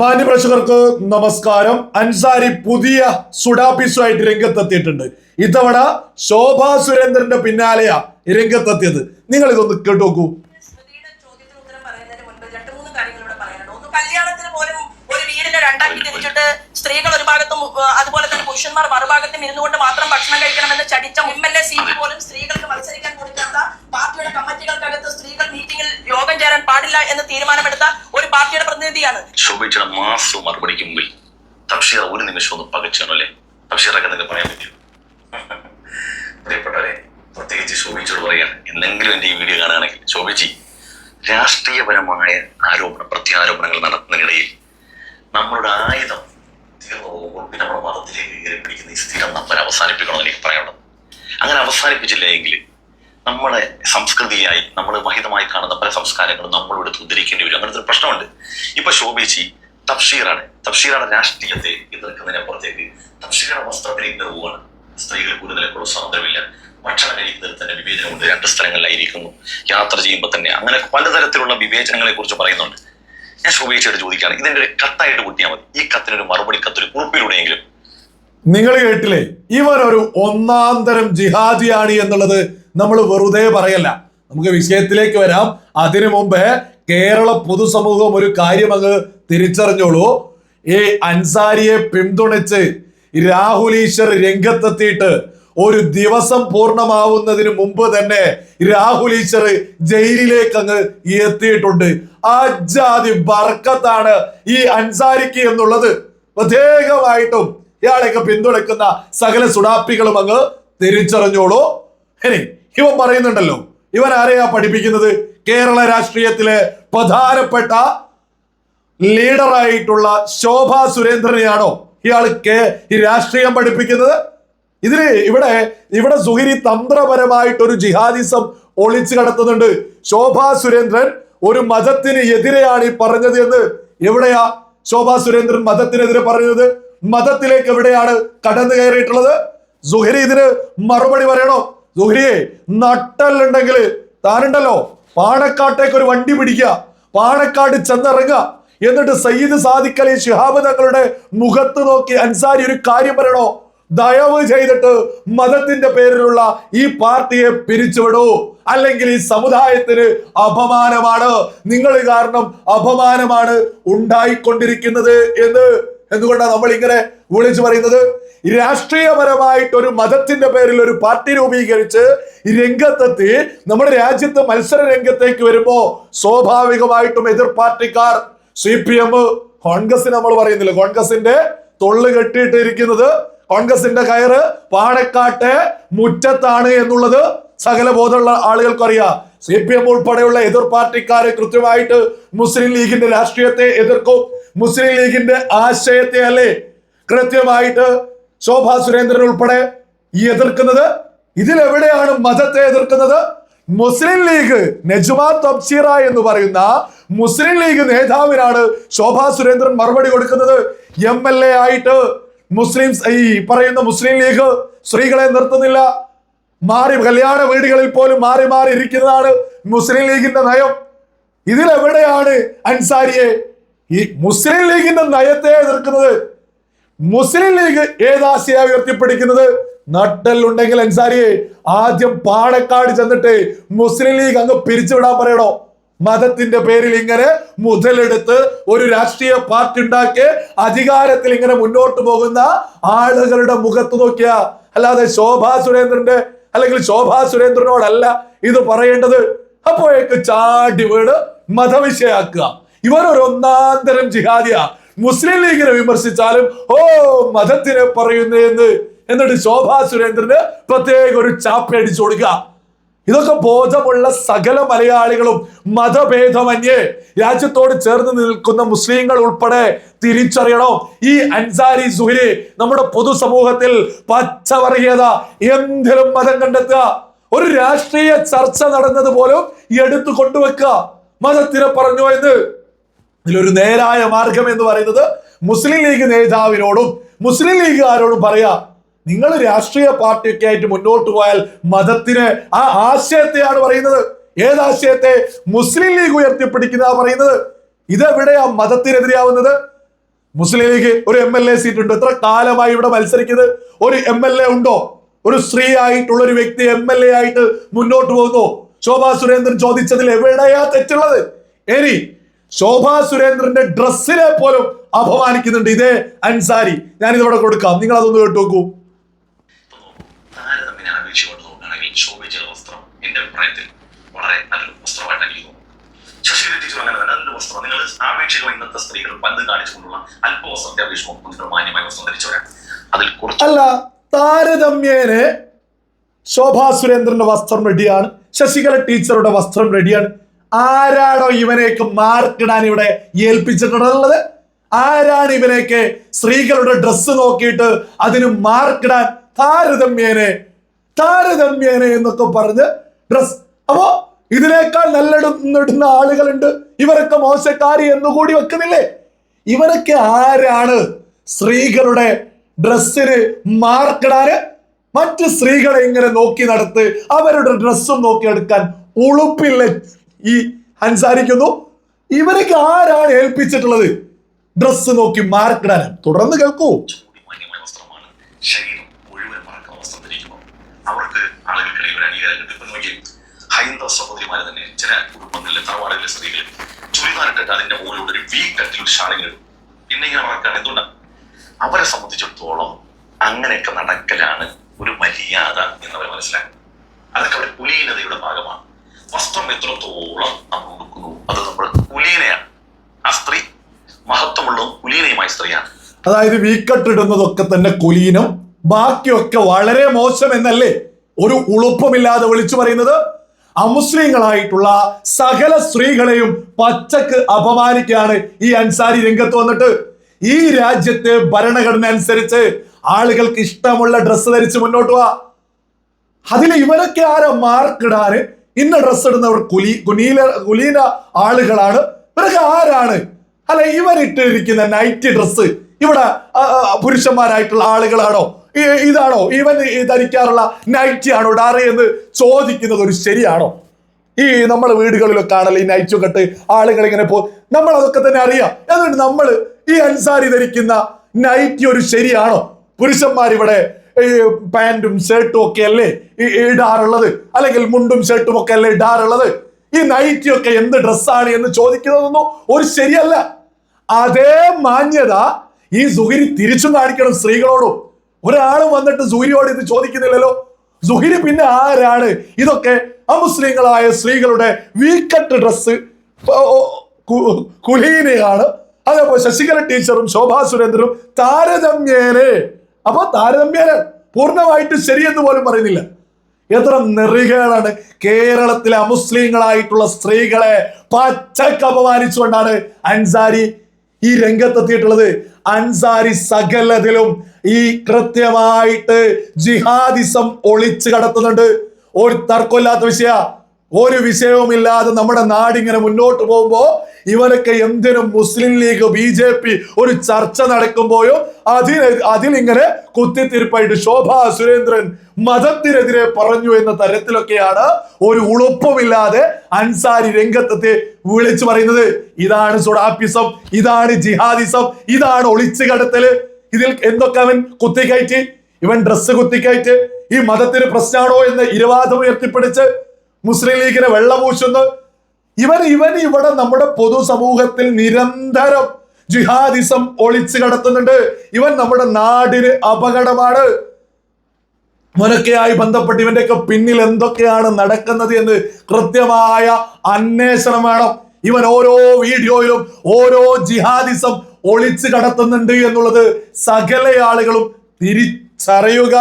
മാന്യപ്രേക്ഷകർക്ക് നമസ്കാരം. അൻസാരി പുതിയ സുഡാപ്പീസുമായിട്ട് രംഗത്തെത്തിയിട്ടുണ്ട്. ഇത്തവണ ശോഭാ സുരേന്ദ്രന്റെ പിന്നാലെയാ രംഗത്തെത്തിയത്. നിങ്ങൾ ഇതൊന്ന് കേട്ടു നോക്കൂ സ്ത്രീകൾ ഒരു ഭാഗത്തും അതുപോലെ തന്നെ പുരുഷന്മാർ മറുഭാഗത്തും ഇരുന്നുകൊണ്ട് മാത്രം ഭക്ഷണം കഴിക്കണമെന്ന് ചടിച്ച എം എൽ എ സീറ്റ് പോലും സ്ത്രീകൾക്ക് മത്സരിക്കാൻ കൊടുക്കാത്ത പാർട്ടിയുടെ കമ്മിറ്റികൾക്കകത്ത് സ്ത്രീകൾ മീറ്റിംഗിൽ യോഗം ചേരാൻ പാടില്ല എന്ന് തീരുമാനമെടുത്ത ഒരു പാർട്ടിയുടെ പ്രതിനിധിയാണ് ശോഭിച്ചയുടെ മാസവും മറുപടിക്ക് മുമ്പിൽ തബ്ഷീർ ഒരു നിമിഷം ഒന്ന് പകച്ചാണോ അല്ലേ? തബ്ഷീറൊക്കെ നിങ്ങൾക്ക് പറയാൻ പറ്റും പ്രിയപ്പെട്ടവരെ പ്രത്യേകിച്ച് ശോഭിച്ചോട് പറയാണ് എന്തെങ്കിലും എന്റെ ഈ വീഡിയോ കാണുകയാണെങ്കിൽ ശോഭിച്ചി രാഷ്ട്രീയപരമായ ആരോപണ പ്രത്യാരോപണങ്ങൾ നടത്തുന്നതിനിടയിൽ നമ്മളുടെ ആയുധം തീർന്നു പോകുമ്പോൾ പിന്നെ നമ്മുടെ മതത്തിലേക്ക് കയറി പിടിക്കുന്ന ഈ സ്ഥിരം നമ്മൾ അവസാനിപ്പിക്കണമെന്ന് എനിക്ക് പറയാനുള്ളത്. അങ്ങനെ അവസാനിപ്പിച്ചില്ല എങ്കിൽ നമ്മുടെ സംസ്കൃതിയായി നമ്മൾ മഹിതമായി കാണുന്ന പല സംസ്കാരങ്ങളും നമ്മളോട് ഉദ്ധരിക്കേണ്ടി വരും. അങ്ങനത്തെ ഒരു പ്രശ്നമുണ്ട്. ഇപ്പൊ ശോഭിച്ചി തഫ്ഷീറാണ് തഫ്ഷീറാണ് രാഷ്ട്രീയത്തെ എതിർക്കുന്നതിനെ പുറത്തേക്ക്. തഫ്ഷീറുടെ വസ്ത്രത്തിലേക്ക് നിറവുകയാണ് സ്ത്രീകൾ കൂടുതലേക്കുള്ള സ്വാതന്ത്ര്യമില്ല. ഭക്ഷണം കഴിക്കുന്നതിൽ തന്നെ വിവേചനമുണ്ട്. രണ്ട് സ്ഥലങ്ങളിലായിരിക്കുന്നു. യാത്ര ചെയ്യുമ്പോൾ തന്നെ അങ്ങനെ പലതരത്തിലുള്ള വിവേചനങ്ങളെ കുറിച്ച് പറയുന്നുണ്ട്. ഞാൻ ശോഭിച്ചയോട് ചോദിക്കുകയാണ്. ഇതിന്റെ ഒരു കത്തായിട്ട് കൂട്ടിയാൽ മതി. ഈ കത്തിനൊരു മറുപടി കത്തൊരു കുറിപ്പിലൂടെയെങ്കിലും നിങ്ങൾ കേട്ടില്ലേ? ഇവർ ഒരു ഒന്നാം തരം ജിഹാദിയാണ് എന്നുള്ളത് നമ്മൾ വെറുതെ പറയല്ല. നമുക്ക് വിഷയത്തിലേക്ക് വരാം. അതിനു മുമ്പേ കേരള പൊതുസമൂഹം ഒരു കാര്യം അങ്ങ് തിരിച്ചറിഞ്ഞോളൂ. ഈ അൻസാരിയെ പിന്തുണച്ച് രാഹുൽ ഈശ്വർ രംഗത്തെത്തിയിട്ട് ഒരു ദിവസം പൂർണമാവുന്നതിന് മുമ്പ് തന്നെ രാഹുൽ ഈശ്വർ ജയിലിലേക്ക് അങ്ങ് എത്തിയിട്ടുണ്ട്. അജാതി ബർക്കത്താണ് ഈ അൻസാരിക്ക് എന്നുള്ളത്. പ്രത്യേകമായിട്ടും ഇയാളെയൊക്കെ പിന്തുണയ്ക്കുന്ന സകല സുഡാപ്പികളും അങ്ങ് തിരിച്ചറിഞ്ഞോളൂ. ഇനി ഇവൻ പറയുന്നുണ്ടല്ലോ ഇവൻ ആരെയാ പഠിപ്പിക്കുന്നത്? കേരള രാഷ്ട്രീയത്തിലെ പ്രധാനപ്പെട്ട ലീഡറായിട്ടുള്ള ശോഭാ സുരേന്ദ്രനെയാണോ ഇയാൾ കേ ഈ രാഷ്ട്രീയം പഠിപ്പിക്കുന്നത്? ഇതിന് ഇവിടെ ഇവിടെ സുഹിരി തന്ത്രപരമായിട്ടൊരു ജിഹാദിസം ഒളിച്ചു കടത്തുന്നുണ്ട്. ശോഭാ സുരേന്ദ്രൻ ഒരു മതത്തിന് എതിരെയാണ് ഈ പറഞ്ഞത് എന്ന് എവിടെയാ ശോഭാ സുരേന്ദ്രൻ മതത്തിനെതിരെ പറഞ്ഞത്? മതത്തിലേക്ക് എവിടെയാണ് കടന്നു കയറിയിട്ടുള്ളത്? സുഹരി ഇതിന് മറുപടി പറയണോ? സുഹരിയെ നട്ടല്ലുണ്ടെങ്കിൽ താനുണ്ടല്ലോ. പാണക്കാട്ടേക്ക് ഒരു വണ്ടി പിടിക്കുക. പാണക്കാട് ചെന്നിറങ്ങുക. എന്നിട്ട് സയ്യിദ് സാദിഖ് അലി ശിഹാബ് തങ്ങളുടെ മുഖത്ത് നോക്കി അൻസാരി ഒരു കാര്യം പറയണോ? ദയവ് ചെയ്തിട്ട് മതത്തിന്റെ പേരിലുള്ള ഈ പാർട്ടിയെ പിരിച്ചുവിടൂ. അല്ലെങ്കിൽ ഈ സമുദായത്തിന് അപമാനമാണ്. നിങ്ങൾ കാരണം അപമാനമാണ് ഉണ്ടായിക്കൊണ്ടിരിക്കുന്നത് എന്ന് എന്തുകൊണ്ടാണ് നമ്മൾ ഇങ്ങനെ വിളിച്ചു പറയുന്നത്? രാഷ്ട്രീയപരമായിട്ട് ഒരു മതത്തിന്റെ പേരിൽ ഒരു പാർട്ടി രൂപീകരിച്ച് രംഗത്തെത്തി നമ്മുടെ രാജ്യത്ത് മത്സര രംഗത്തേക്ക് വരുമ്പോ സ്വാഭാവികമായിട്ടും എതിർ പാർട്ടിക്കാർ സി പി എം കോൺഗ്രസ് നമ്മൾ പറയുന്നില്ല. കോൺഗ്രസിന്റെ തൊള്ളു കെട്ടിയിട്ടിരിക്കുന്നത് കോൺഗ്രസിന്റെ കയറ് പാണക്കാട്ടെ മുറ്റത്താണ് എന്നുള്ളത് സകല ബോധമുള്ള ആളുകൾക്ക് അറിയാം സി പി എം ഉൾപ്പെടെയുള്ള എതിർ പാർട്ടിക്കാരെ കൃത്യമായിട്ട് മുസ്ലിം ലീഗിന്റെ രാഷ്ട്രീയത്തെ എതിർക്കും. മുസ്ലിം ലീഗിന്റെ ആശയത്തെ അല്ലേ കൃത്യമായിട്ട് ശോഭാ സുരേന്ദ്രൻ ഉൾപ്പെടെ ഈ എതിർക്കുന്നത്? ഇതിലെവിടെയാണ് മതത്തെ എതിർക്കുന്നത്? മുസ്ലിം ലീഗ് നജുമ തബ്സീറ എന്ന് പറയുന്ന മുസ്ലിം ലീഗ് നേതാവിനാണ് ശോഭാ സുരേന്ദ്രൻ മറുപടി കൊടുക്കുന്നത്. എം എൽ എ ആയിട്ട് മുസ്ലിം ഈ പറയുന്ന മുസ്ലിം ലീഗ് സ്ത്രീകളെ നിർത്തുന്നില്ല. മാറി കല്യാണ വീടുകളിൽ പോലും മാറി മാറി ഇരിക്കുന്നതാണ് മുസ്ലിം ലീഗിന്റെ നയം. ഇതിലെവിടെയാണ് അൻസാരിയെ ഈ മുസ്ലിം ലീഗിന്റെ നയത്തെ എതിർക്കുന്നത് മുസ്ലിം ലീഗ് ഏതാശയ ഉയർത്തിപ്പിടിക്കുന്നത്? നട്ടലുണ്ടെങ്കിൽ അൻസാരിയെ ആദ്യം പാണക്കാട് ചെന്നിട്ട് മുസ്ലിം ലീഗ് അങ്ങ് പിരിച്ചുവിടാൻ പറയണോ? മതത്തിന്റെ പേരിൽ ഇങ്ങനെ മുതലെടുത്ത് ഒരു രാഷ്ട്രീയ പാർട്ടി ഉണ്ടാക്കി അധികാരത്തിൽ ഇങ്ങനെ മുന്നോട്ട് പോകുന്ന ആളുകളുടെ മുഖത്ത് നോക്കിയ അല്ലാതെ ശോഭാ സുരേന്ദ്രന്റെ അല്ലെങ്കിൽ ശോഭാ സുരേന്ദ്രനോടല്ല ഇത് പറയേണ്ടത്. അപ്പോഴേക്ക് ചാടി വീട് മതവിഷയാക്കുക. ഇവരൊരു ഒന്നാം തരം ജിഹാദിയ. മുസ്ലിം ലീഗിനെ വിമർശിച്ചാലും ഓ മതത്തിനെ പറയുന്നു എന്ന്. എന്നിട്ട് ശോഭാ സുരേന്ദ്രന് പ്രത്യേക ഒരു ചാപ്പ അടിച്ചു കൊടുക്കുക ഇതൊക്കെ ബോധമുള്ള സകല മലയാളികളും മതഭേദമന്യേ. രാജ്യത്തോട് ചേർന്ന് നിൽക്കുന്ന മുസ്ലിങ്ങൾ ഉൾപ്പെടെ തിരിച്ചറിയണം. ഈ അൻസാരി സുഹരി നമ്മുടെ പൊതുസമൂഹത്തിൽ പച്ചവർഗീയത എന്തിലും മതം കണ്ടെത്തുക. ഒരു രാഷ്ട്രീയ ചർച്ച നടന്നത് പോലും എടുത്തു കൊണ്ടുവെക്കുക. മതത്തിനെ പറഞ്ഞു എന്ന്. ഇതിലൊരു നേരായ മാർഗം എന്ന് പറയുന്നത് മുസ്ലിം ലീഗ് നേതാവിനോടും മുസ്ലിം ലീഗുകാരോടും പറയാ നിങ്ങൾ രാഷ്ട്രീയ പാർട്ടിയൊക്കെ ആയിട്ട് മുന്നോട്ട് പോയാൽ മതത്തിന് ആ ആശയത്തെയാണ് പറയുന്നത്. ഏതാശയത്തെ മുസ്ലിം ലീഗ് ഉയർത്തിപ്പിടിക്കുന്ന പറയുന്നത്. ഇതെവിടെയാ മതത്തിനെതിരെയാവുന്നത്? മുസ്ലിം ലീഗ് ഒരു എം എൽ എ സീറ്റ് ഉണ്ട് എത്ര കാലമായി ഇവിടെ മത്സരിക്കുന്നത്? ഒരു എം എൽ എ ഉണ്ടോ? ഒരു സ്ത്രീ ആയിട്ടുള്ള ഒരു വ്യക്തി എം എൽ എ ആയിട്ട് മുന്നോട്ട് പോകുന്നു. ശോഭാ സുരേന്ദ്രൻ ചോദിച്ചതിൽ എവിടെയാ തെറ്റുള്ളത്? ഇനി ശോഭാ സുരേന്ദ്രന്റെ ഡ്രസ്സിനെ പോലും അപമാനിക്കുന്നുണ്ട്. ഇതേ അൻസാരി ഞാൻ ഇതിവിടെ കൊടുക്കാം നിങ്ങൾ അതൊന്ന് കേട്ടു നോക്കൂ ശോഭിച്ച വസ്ത്രം എന്റെ അഭിപ്രായത്തിൽ വളരെ നല്ലൊരു വസ്ത്രമായിട്ട് എനിക്ക് തോന്നുന്നു. ശശികല ടീച്ചർ അങ്ങനെ തന്നെ നല്ലൊരു വസ്ത്രം. നിങ്ങൾ ആപേക്ഷിക ഇന്നത്തെ സ്ത്രീകൾ പന്ത് കാണിച്ചുകൊണ്ടുള്ള അല്പ വസ്ത്രത്തെ അപേക്ഷിച്ച് നോക്കുമ്പോൾ മാന്യമായ വസ്ത്രം ധരിച്ചവരാണ്. അതിൽ കുറച്ച് അല്ല താരതമ്യേനെ ശോഭാ സുരേന്ദ്രന്റെ വസ്ത്രം റെഡിയാണ് ശശികല ടീച്ചറുടെ വസ്ത്രം റെഡിയാണ് ആരാണോ ഇവനെയൊക്കെ മാർക്കിടാൻ ഇവിടെ ഏൽപ്പിച്ചിട്ടുള്ളത്? ആരാണ് ഇവനെയൊക്കെ സ്ത്രീകളുടെ ഡ്രസ്സ് നോക്കിയിട്ട് അതിന് മാർക്കിടാൻ താരതമ്യേനെ താരതമ്യേനെ എന്നൊക്കെ പറഞ്ഞ് ഡ്രസ് അപ്പോ ഇതിനേക്കാൾ നല്ല ഇടുന്ന ആളുകളുണ്ട്. ഇവരൊക്കെ മോശക്കാരി എന്നുകൂടി വെക്കുന്നില്ലേ? ഇവരൊക്കെ ആരാണ് സ്ത്രീകളുടെ ഡ്രസ്സിന് മാർക്കിടാന് മറ്റ് സ്ത്രീകളെ ഇങ്ങനെ നോക്കി നടത്ത് അവരുടെ ഡ്രസ്സും നോക്കി എടുക്കാൻ ഉളുപ്പില്ല. ഈ ഹൻസാരിക്കുന്നു. ഇവരൊക്കെ ആരാണ് ഏൽപ്പിച്ചിട്ടുള്ളത്? ഡ്രസ്സ് നോക്കി മാർക്കിടാൻ തുടർന്ന് കേൾക്കൂ. അവർക്ക് നോക്കി ഒരു പിന്നെ അവരെ സംബന്ധിച്ചിടത്തോളം അങ്ങനെയൊക്കെ നടക്കലാണ് ഒരു മര്യാദ എന്നവർ മനസ്സിലാക്കും അതൊക്കെ അവരുടെ കുലീനതയുടെ ഭാഗമാണ്. വസ്ത്രം എത്രത്തോളം നമ്മൾ ഉടുക്കുന്നു അത് നമ്മൾ കുലീനയാണ്. ആ സ്ത്രീ മഹത്വമുള്ള കുലീനയുമായ സ്ത്രീയാണ്. അതായത് വീക്കട്ടിടുന്നതൊക്കെ തന്നെ കുലീനം ബാക്കിയൊക്കെ വളരെ മോശം എന്നല്ലേ ഒരു ഉളുപ്പമില്ലാതെ വിളിച്ചു പറയുന്നത്? അമുസ്ലിങ്ങളായിട്ടുള്ള സകല സ്ത്രീകളെയും പച്ചക്ക് അപമാനിക്കുകയാണ് ഈ അൻസാരി രംഗത്ത് വന്നിട്ട്. ഈ രാജ്യത്തെ ഭരണഘടന അനുസരിച്ച് ആളുകൾക്ക് ഇഷ്ടമുള്ള ഡ്രസ്സ് ധരിച്ച് മുന്നോട്ട് പോവാ അതിൽ ഇവരൊക്കെ ആരാ മാർക്കിടാന് ഇന്ന ഡ്രസ് ഇടുന്നവർ കുലി കുനീല കുലീന ആളുകളാണ്. ഇവരൊക്കെ ആരാണ്? അല്ല ഇവരിട്ടിരിക്കുന്ന നൈറ്റ് ഡ്രസ്സ് ഇവിടെ പുരുഷന്മാരായിട്ടുള്ള ആളുകളാണോ? ഇതാണോ? ഇവൻ ധരിക്കാറുള്ള നൈറ്റി ആണോ? ഡാറ് എന്ന് ചോദിക്കുന്നത് ഒരു ശരിയാണോ? ഈ നമ്മുടെ വീടുകളിലൊക്കെ ആണല്ലോ ഈ നൈറ്റ് കെട്ട് ആളുകൾ ഇങ്ങനെ പോ നമ്മൾ അതൊക്കെ തന്നെ അറിയാം. എന്നിട്ട് നമ്മൾ ഈ അൻസാരി ധരിക്കുന്ന നൈറ്റി ഒരു ശരിയാണോ? പുരുഷന്മാർ പാന്റും ഷർട്ടും ഒക്കെ അല്ലേ ഇടാറുള്ളത്? അല്ലെങ്കിൽ മുണ്ടും ഷർട്ടും ഒക്കെ അല്ലേ ഇടാറുള്ളത്? ഈ നൈറ്റി ഒക്കെ എന്ത് ഡ്രസ്സാണ് എന്ന് ചോദിക്കുന്നതൊന്നും ഒരു ശരിയല്ല. അതേ മാന്യത ഈ സുഹിരി തിരിച്ചും കാണിക്കണം സ്ത്രീകളോടും. ഒരാൾ വന്നിട്ട് സുഹിരിയോട് ഇത് ചോദിക്കുന്നില്ലല്ലോ. സുഹിരി പിന്നെ ആരാണ്? ഇതൊക്കെ അമുസ്ലിങ്ങളായ സ്ത്രീകളുടെ വീക്കറ്റ് ഡ്രസ്സ്. കുലീനയാണ്. അതേപോലെ ശശികല ടീച്ചറും ശോഭാ സുരേന്ദ്രനും താരതമ്യേനെ അപ്പൊ താരതമ്യേന പൂർണമായിട്ട് ശരിയെന്ന് പോലും പറയുന്നില്ല. എത്ര നെറികളാണ് കേരളത്തിലെ അമുസ്ലിങ്ങളായിട്ടുള്ള സ്ത്രീകളെ പച്ചക്ക് അപമാനിച്ചുകൊണ്ടാണ് അൻസാരി ഈ രംഗത്തെത്തിയിട്ടുള്ളത്. അൻസാരി സകലതിലും ഈ കൃത്യമായിട്ട് ജിഹാദിസം ഒളിച്ചു കടത്തുന്നുണ്ട്. ഒരു തർക്കമില്ലാത്ത വിഷയ ഒരു വിഷയവുമില്ലാതെ നമ്മുടെ നാടിങ്ങനെ മുന്നോട്ട് പോകുമ്പോ ഇവരൊക്കെ എന്തിനും Muslim League B J P ഒരു ചർച്ച നടക്കുമ്പോഴോ അതിന് അതിലിങ്ങനെ കുത്തിത്തിരിപ്പായിട്ട് ശോഭാ സുരേന്ദ്രൻ മതത്തിനെതിരെ പറഞ്ഞു എന്ന തരത്തിലൊക്കെയാണ് ഒരു ഉളുപ്പമില്ലാതെ അൻസാരി രംഗത്തെത്തി വിളിച്ചു പറയുന്നത്. ഇതാണ് സുഡാപ്പിസം ഇതാണ് ജിഹാദിസം ഇതാണ് ഒളിച്ചു കടത്തൽ. ഇതിൽ എന്തൊക്കെ അവൻ കുത്തിക്കയറ്റി? ഇവൻ ഡ്രസ്സ് കുത്തിക്കയറ്റ്. ഈ മതത്തിന് പ്രശ്നമാണോ എന്ന് ഇരുവാദം ഉയർത്തിപ്പിടിച്ച് മുസ്ലിം ലീഗിനെ വെള്ളപൂശുന്നു. ഇവൻ ഇവൻ ഇവിടെ നമ്മുടെ പൊതുസമൂഹത്തിൽ നിരന്തരം ജിഹാദിസം ഒളിച്ചു കടത്തുന്നുണ്ട്. ഇവൻ നമ്മുടെ നാടിന് അപകടമാണ്. ഇവനൊക്കെയായി ബന്ധപ്പെട്ട് ഇവന്റെയൊക്കെ പിന്നിൽ എന്തൊക്കെയാണ് നടക്കുന്നത് എന്ന് കൃത്യമായ അന്വേഷണം വേണം. ഇവൻ ഓരോ വീഡിയോയിലും ഓരോ ജിഹാദിസം ഒളിച്ചു കടത്തുന്നുണ്ട് എന്നുള്ളത് സകല ആളുകളും തിരിച്ചറിയുക.